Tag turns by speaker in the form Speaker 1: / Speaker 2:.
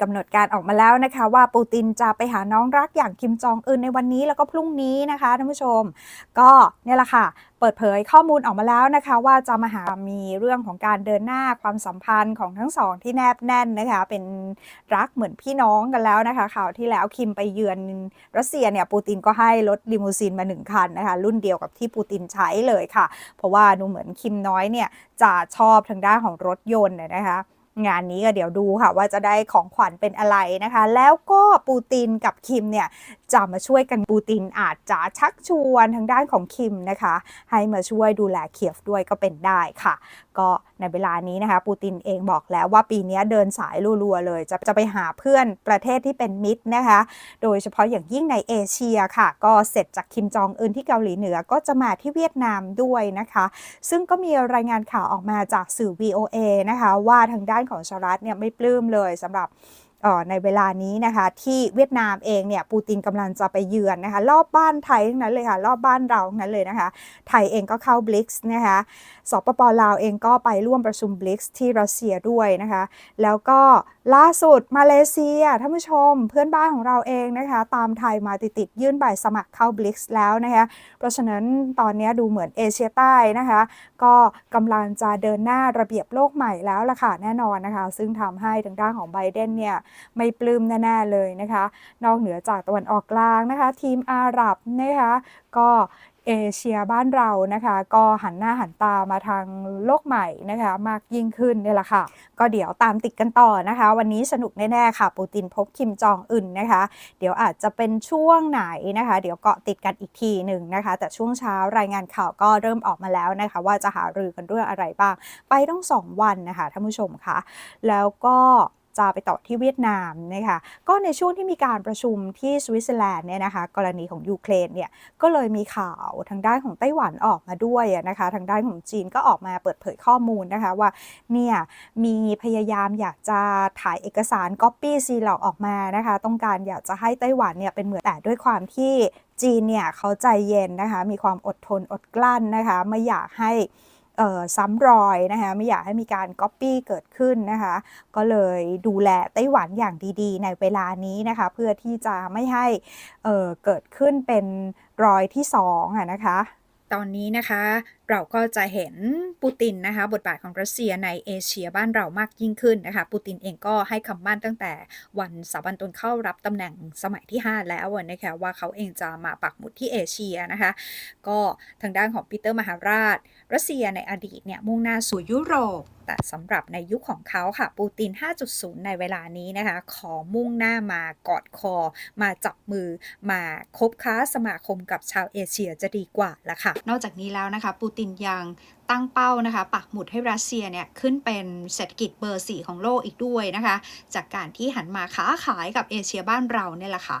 Speaker 1: กำหนดการออกมาแล้วนะคะ ว่าปูตินจะไปหาน้องรักอย่างคิมจองอึนในวันนี้แล้วก็พรุ่งนี้นะคะท่านผู้ชม ก็เนี่ยแหละค่ะเปิดเผยข้อมูลออกมาแล้วนะคะ ว่าจะมาหามีเรื่องของการเดินหน้าความสัมพันธ์ของทั้งสองที่แนบแน่นนะคะ เป็นรักเหมือนพี่น้องกันแล้วนะคะข่าวที่แล้วคิมไปเยือนรัสเซียเนี่ยปูตินก็ให้รถลิมูซีนมาหนึ่งคันนะคะ รุ่นเดียวกับที่ปูตินใช้เลยค่ะ เพราะว่าดูเหมือนคิมน้อยเนี่ยจะชอบทางด้านของรถยนต์น่ะนะคะ งานนี้ก็เดี๋ยวดูค่ะว่าจะได้ของขวัญเป็นอะไรนะคะ แล้วก็ปูตินกับคิมเนี่ย จะมาช่วยกันปูตินอาจจะชักชวนทางด้านของคิมนะคะ ให้มาช่วยดูแลเคียฟด้วยก็เป็นได้ค่ะ ก็ในเวลานี้นะคะ ปูตินเองบอกแล้วว่าปีนี้เดินสายรัวๆเลย จะจะไปหาเพื่อนประเทศที่เป็นมิตรนะคะ โดยเฉพาะอย่างยิ่งในเอเชียค่ะ ก็เสร็จจากคิมจองอึนที่เกาหลีเหนือก็จะมาที่เวียดนามด้วยนะคะ ซึ่งก็มีรายงานข่าวออกมาจากสื่อ VOA นะคะ ว่าทางด้านของสหรัฐเนี่ยไม่ปลื้มเลยสำหรับ ในเวลานี้นะคะ ที่เวียดนามเองเนี่ยปูตินกำลังจะไปเยือนนะคะ รอบบ้านไทยทั้งนั้นเลยค่ะ รอบบ้านเราทั้งนั้นเลยนะคะ ไทยเองก็เข้าบลิกส์นะคะสปปลาวเองก็ไปร่วมประชุมบลิกส์ที่รัสเซียด้วยนะคะ แล้วก็ล่าสุดมาเลเซียท่านผู้ชมเพื่อนบ้านของเราเองนะคะ ตามไทยมาติดๆยื่นใบสมัครเข้าบลิกส์แล้วนะคะเพราะฉะนั้นตอนนี้ดูเหมือนเอเชียใต้นะคะ ก็กำลังจะเดินหน้าระเบียบโลกใหม่แล้วล่ะค่ะแน่นอนนะคะ ซึ่งทำให้ทางด้านของไบเดนเนี่ยไม่ปลื้มแน่ๆเลยนะคะ นอกเหนือจากตะวันออกกลางนะคะ ทีมอาหรับนะคะก็เอเชียบ้านเรานะคะก็หันหน้าหันตามาทางโลกใหม่นะคะมากยิ่งขึ้นนี่แหละค่ะ ก็เดี๋ยวตามติดกันต่อนะคะ วันนี้สนุกแน่ๆค่ะ ปูตินพบคิมจองอึนนะคะ เดี๋ยวอาจจะเป็นช่วงไหนนะคะ เดี๋ยวเกาะติดกันอีกทีหนึ่งนะคะ แต่ช่วงเช้ารายงานข่าวก็เริ่มออกมาแล้วนะคะ ว่าจะหารือกันเรื่องอะไรบ้าง ไปต้องสองวันนะคะท่านผู้ชมคะแล้วก็ จะไปต่อที่เวียดนามนะคะก็ในช่วงที่มีการประชุมที่สวิตเซอร์แลนด์เนี่ยนะคะกรณีของยูเครนเนี่ยก็เลยมีข่าวทางด้านของไต้หวันออกมาด้วยนะคะทางด้านของจีนก็ออกมาเปิดเผยข้อมูลนะคะว่าเนี่ยมีพยายามอยากจะถ่ายเอกสารก๊อปปี้ซีเหลอกออกมานะคะต้องการอยากจะให้ไต้หวันเนี่ยเป็นเหมือนแต่ด้วยความที่จีนเนี่ยเขาใจเย็นนะคะมีความอดทนอดกลั้นนะคะไม่อยากให้ ซ้ำรอยนะคะไม่อยากให้มีการก๊อปปี้เกิดขึ้นนะคะก็เลยดูแลไต้หวันอย่างดีๆ ในเวลานี้นะคะเพื่อที่จะไม่ให้เเกิดขึ้นเป็นรอยที่สองอะนะคะ ตอนนี้นะคะ เราก็จะเห็นปูตินนะคะบทบาทของรัสเซียในเอเชียบ้านเรามากยิ่งขึ้นนะคะปูตินเองก็ให้คำมั่นตั้งแต่วันสาบันตนเข้ารับตำแหน่งสมัยที่ 5 แล้วนะคะว่าเขาเองจะมาปักหมุดที่เอเชียนะคะก็ทางด้านของปีเตอร์มหาราช รัสเซียในอดีตเนี่ยมุ่งหน้าสู่ยุโรปแต่สำหรับในยุคของเขาค่ะ ปูติน 5.0 ในเวลานี้นะคะ ขอมุ่งหน้ามากอดคอ มาจับมือ มาคบค้าสมาคมกับชาวเอเชียจะดีกว่าละค่ะ นอกจากนี้แล้วนะคะ ปูตินยังตั้งเป้านะคะ ปักหมุดให้รัสเซียเนี่ยขึ้นเป็นเศรษฐกิจเบอร์ 4 ของโลกอีกด้วยนะคะ จากการที่หันมาค้าขายกับเอเชียบ้านเราเนี่ยแหละค่ะ